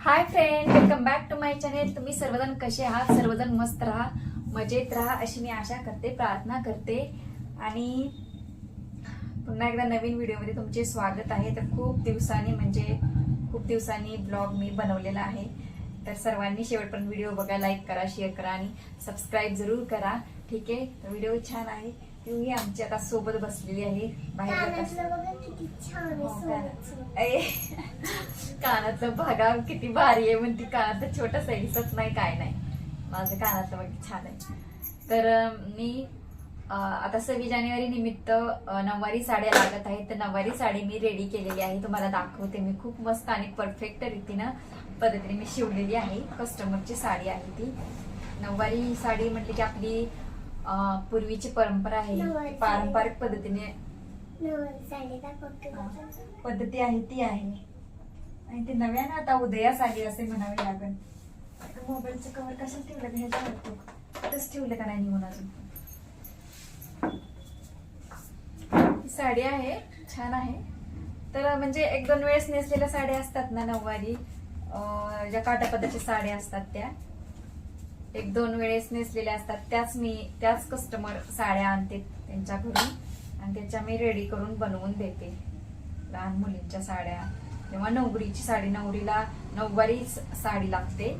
Hi friend welcome back to my channel तुम्ही सर्वजण कसे आहात? सर्वजण मस्त राहा मजेत राहा अशी मी आशा करते प्रार्थना करते. आणि पुन्हा एकदा नवीन व्हिडिओमध्ये तुमचे स्वागत आहे. तर खूप दिवसांनी म्हणजे खूप दिवसांनी ब्लॉग मी बनवलेला आहे. तर सर्वांनी शेवटपर्यंत व्हिडिओ बघा लाईक करा शेअर करा आणि सबस्क्राईब जरूर करा. ठीक आहे? व्हिडिओ छान आहे. ती आमची आता सोबत बसलेली आहे बाहेर कानातलं आहे हो, भागा किती भारी आहे म्हणती. कानातलं छोटस दिसत नाही काय नाही. माझं कानातलं बघ छान आहे. तर मी आता सव्वीस जानेवारी निमित्त नऊवारी साड्या लागत आहेत. तर नऊवारी साडी मी रेडी केलेली आहे. तुम्हाला दाखवते मी. खूप मस्त आणि परफेक्ट रीतीनं पद्धतीने मी शिवलेली आहे. कस्टमरची साडी आहे ती. नऊवारी साडी म्हटली की आपली पूर्वीची परंपरा आहे. पारंपरिक पद्धतीने. पद्धती आहे ती आहे आणि ते नव्यानं आता उदयास आली असे म्हणावे लागेल मोबाईलचं कव्हर कसं ठेवलं का ह्याच्यावर तो तसं ठेवलं का नाही निघून अजून ही साडी आहे छान आहे तर म्हणजे एक दोन वेळेस नेसलेल्या साड्या असतात ना नऊवारी. ज्या काटापदाच्या साड्या असतात त्या. एक दोन वेळेस नेसलेल्या असतात. त्याच मी त्याच कस्टमर साड्या आणते त्यांच्या घरून आणि त्याच्या मी रेडी करून बनवून देते लहान मुलींच्या साड्या. किंवा नवरीची साडी नवरीला नऊवारी साडी लागते.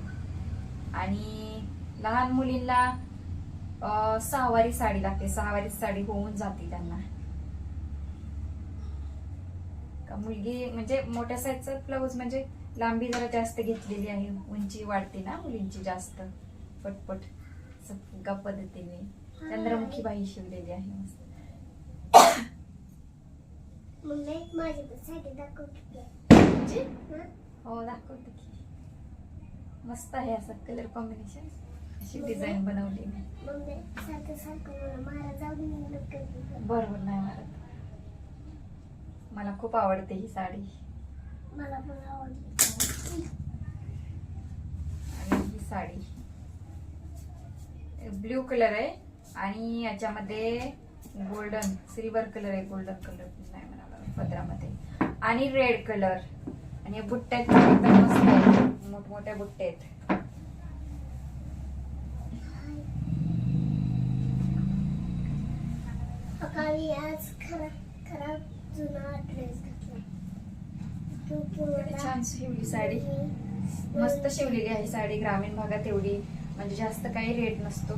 आणि लहान मुलींना सहावारी साडी लागते. सहावारी साडी होऊन जाते त्यांना. का मुलगी म्हणजे मोठ्या साईजचा ब्लाऊज म्हणजे लांबी जरा जास्त घेतलेली आहे. उंची वाढते ना मुलींची जास्त. पटपट सगळ्या पद्धतीने चंद्रमुखी बाई शिवलेली आहे. मस्त? हा? दाखवते की. मस्त आहे असं कलर कॉम्बिनेशन अशी डिझाईन बनवली. बरोबर नाही मारत. मला खूप आवडते ही साडी. मला पण आवडली. आणि ही साडी. ब्ल्यू कलर आहे आणि याच्यामध्ये गोल्डन सिल्वर कलर आहे गोल्डन कलर नाही म्हणाला पदरामध्ये. आणि रेड कलर. आणि बुट्ट्या आहेत ना, एकदम मस्त आहेत मोठमोठ्या बुट्ट्या आहेत. सकाळी आज खराब खराब जुना ड्रेस घातला. छान शिवली साडी. मस्त शिवलेली आहे साडी. ग्रामीण भागात एवढी म्हणजे जास्त काही रेट नसतो.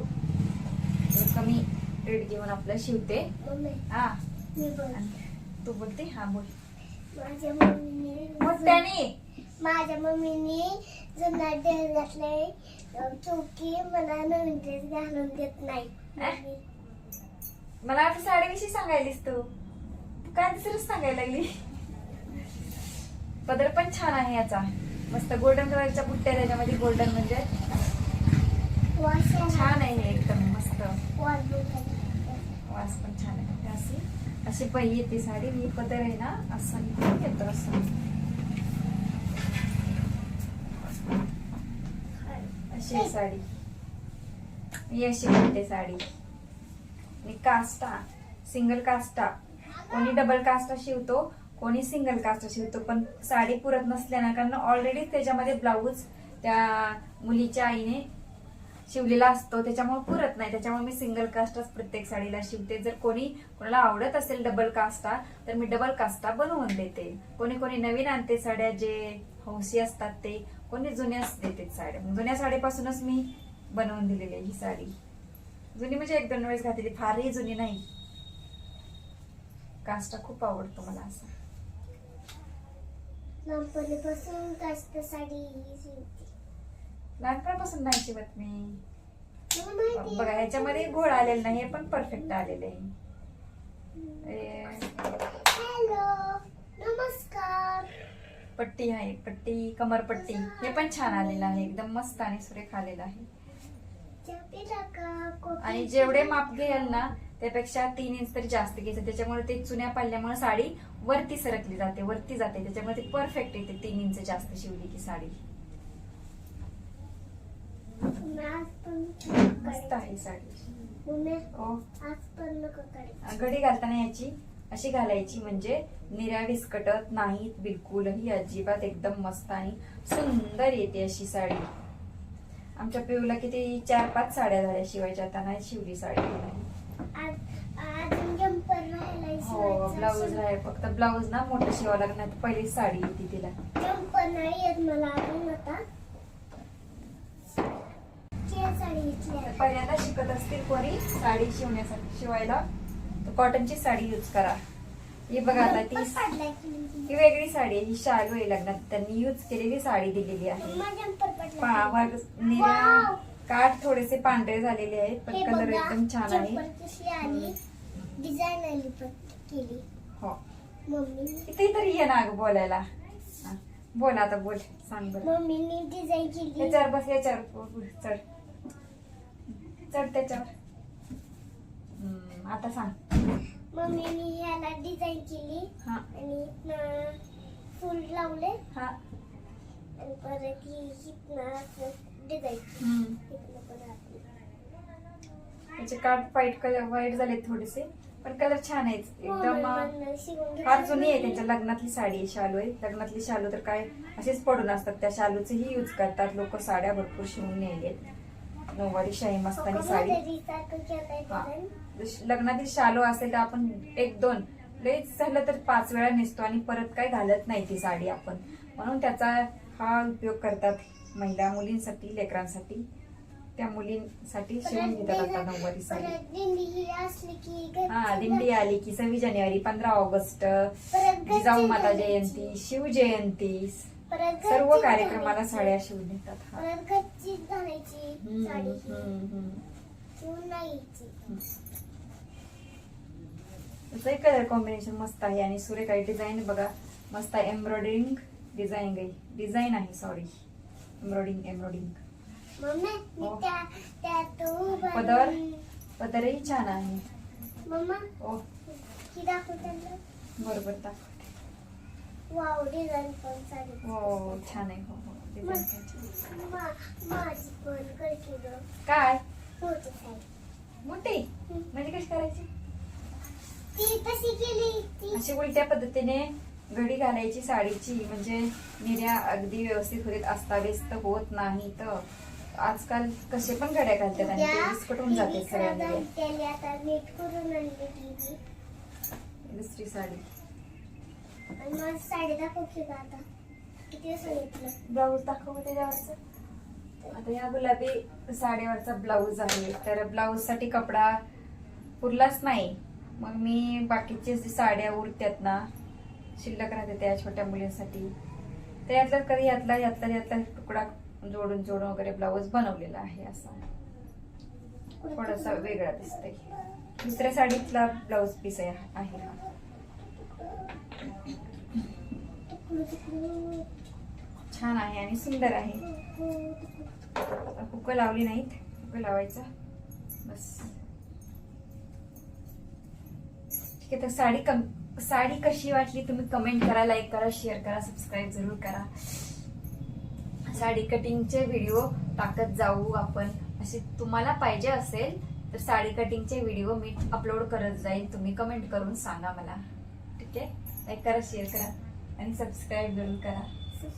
कमी रेट घेऊन आपलं शिवते. हा. तू बोलते? हा बोल. माझ्या मम्मीने माझ्या मम्मीने जुना ड्रेस घातलाय चौकी मला नवीन ड्रेस घालून देत नाही? मला आता साडीविषयी सांगायलीस तू. तू काय दुसरंच सांगायला लागली? पदर पण छान आहे याचा. मस्त गोल्डन कलरच्या बुट्ट्या त्याच्यामध्ये गोल्डन म्हणजे. छान आहे एकदम मस्त. वास पण छान आहे अशी. अशी पहिली येते साडी. ही पदर आहे ना असं येतो असं. अशी साडी. ही अशी घालते साडी. कास्टा सिंगल कास्टा. कोणी डबल कास्टा शिवतो कोणी सिंगल कास्टा शिवतो. पण साडी पुरत नसल्या ना कारण ऑलरेडी त्याच्यामध्ये ब्लाऊज त्या मुलीच्या आईने शिवलेला असतो त्याच्यामुळे पुरत नाही. त्याच्यामुळे मी सिंगल कास्टच प्रत्येक साडीला शिवते. जर कोणी कोणाला आवडत असेल डबल कास्टा तर मी डबल कास्टा बनवून देते. कोणी कोणी नवीन आणते साड्या जे हौशी असतात ते कोणी जुन्याच देते साड्या. मग जुन्या साडीपासूनच मी बनवून दिलेली आहे ही साडी. जुनी म्हणजे एक दोन वेळेस घातलेली. फारही जुनी नाही. कास्टा खूप आवडतो मला असा. लहानपणीपासून साडी लहानपणापासून नाही. शिवत मी बघा. ह्याच्यामध्ये घोळ आलेला नाही हे पण परफेक्ट आलेलं आहे. नमस्कार. पट्टी आहे पट्टी कमरपट्टी हे पण छान आलेलं आहे. एकदम मस्त आणि सुरेख आलेलं आहे. आणि जेवढे माप घ्याल ना त्यापेक्षा तीन इंच तरी जास्त घ्यायचं. त्याच्यामुळे ते चुन्या पाल्यामुळे साडी वरती सरकली जाते वरती जाते. त्याच्यामुळे ते परफेक्ट येते तीन इंच जास्त शिवली की साडी. मस्त आहे साडी. हो. घडी घालताना याची अशी घालायची म्हणजे निऱ्या विस्कटत नाहीत बिलकुलही अजिबात एकदम मस्त आणि सुंदर येते अशी साडी. आमच्या पिऊला किती चार पाच साड्या झाल्या शिवायच्या आता नाही शिवली साडी हो ब्लाऊज आहे फक्त ब्लाऊज ना मोठं शिवावं लागणार पहिली साडी येते तिला जम्पर नाही येत मला अजून आता केळ साडी घेतली आहे. पहिल्यांदा शिकत असतील कोणी साडी शिवण्यासाठी शिवायला. तर कॉटनची साडी यूज करा. ही बघा आता ती ही वेगळी साडी आहे ही शालू आहे लग्नात. त्यांनी यूज केलेली साडी दिलेली आहे. मम्मा! काठ थोडेसे पांढरे झालेले आहेत पण हे कलर एकदम छान आहे. डिझाईन आली हो. इथे तरी ये ना ग बोलायला. हा. बोल आता बोल सांग बरं. मम्मीने डिझाईन केली. याच्यावर बस याच्यावर. पुढे चढ. चढ त्याच्यावर. आता सांग. मम्मीने ह्याला डिझाईन केली हा. आणि फुल लावले. हा. आणि परत ही डिझाईन हम्म. इथनं. त्याचे काठ व्हाईट कलर व्हाईट झाले थोडेसे पण कलर छान आहेत. एकदम अं, शिवून फार. जुनी आहे त्यांच्या लग्नातली साडी आहे शालू आहे लग्नातली शालू तर काय असेच पडून असतात. त्या शालूचेही यूज करतात लोक साड्या भरपूर शिवून नेले नऊवारी शाही मस्तानी साडी. हा. लग्नातील शालू असेल तर आपण एक दोन. लईच झालं तर पाच वेळा नेसतो आणि परत काय घालत नाही ती साडी आपण. म्हणून त्याचा हा उपयोग करतात महिला मुलींसाठी लेकरांसाठी. त्या मुलींसाठी शिवून घेतात आता नऊवारी साडी. ही दिंडी आली की सव्वीस जानेवारी पंधरा ऑगस्ट जिजाऊ माता. जयंती शिवजयंती सर्व कार्यक्रमाला. साड्या शिवून येतात हा. ही. त्याचंही कलर कॉम्बिनेशन मस्त आहे. आणि सुरेख आहे डिझाईन बघा. मस्त आहे. एम्ब्रॉयडरिंग डिझाईन आहे. डिझाईन आहे सॉरी एम्ब्रॉयडिंग एम्ब्रॉयडिंग पदर? पदरही छान आहे. त्यांना. बरोबर दाखव. वाव डिझाईन पण साडी हो छान आहे हो हो डिझाईन पण छान. मा- माझी पण करते ग काय मोठी साडी मोठी म्हणजे कशी करायची ती तशी केली ती अशी उलट्या पद्धतीने घडी घालायची साडीची म्हणजे निर्या अगदी व्यवस्थित होत अस्ताव्यस्त होत नाही तर आजकाल कसे पण घड्या घालतात आणि ते जाते सगळ्या निर्या त्याला आता नीट करून आणली टीव्ही दुसरी साडी आणि माझी साडी दाखव की गं आता. किती सांगितलं ब्लाऊज दाखव त्याच्यावरचा. आता या गुलाबी साडीवरचा ब्लाऊज आहे. तर ब्लाऊजसाठी कपडा पुरलाच नाही. मग मी बाकीचे जे साड्या उरत्यात ना शिल्लक राहते त्या छोट्या मुलींसाठी. त्यातला कधी यातला यातला यातला तुकडा जोडून जोडून वगैरे ब्लाऊज बनवलेला आहे असा. थोडासा वेगळा दिसतंय. दुसऱ्या साडीतला ब्लाऊज पीस आहे हा. छान आहे आणि सुंदर आहे. तुकडू लावली नाहीत. हुकं लावायचा. बस. ठीक आहे तर साडी कम साडी कशी वाटली तुम्ही कमेंट करा लाईक करा शेअर करा सबस्क्राईब जरूर करा. साडी कटिंगचे व्हिडिओ टाकत जाऊ आपण. असे तुम्हाला पाहिजे असेल तर साडी कटिंगचे व्हिडिओ मी अपलोड करत जाईल तुम्ही कमेंट करून सांगा मला. ठीक आहे? लाईक करा शेअर करा आणि सबस्क्राईब जरूर करा.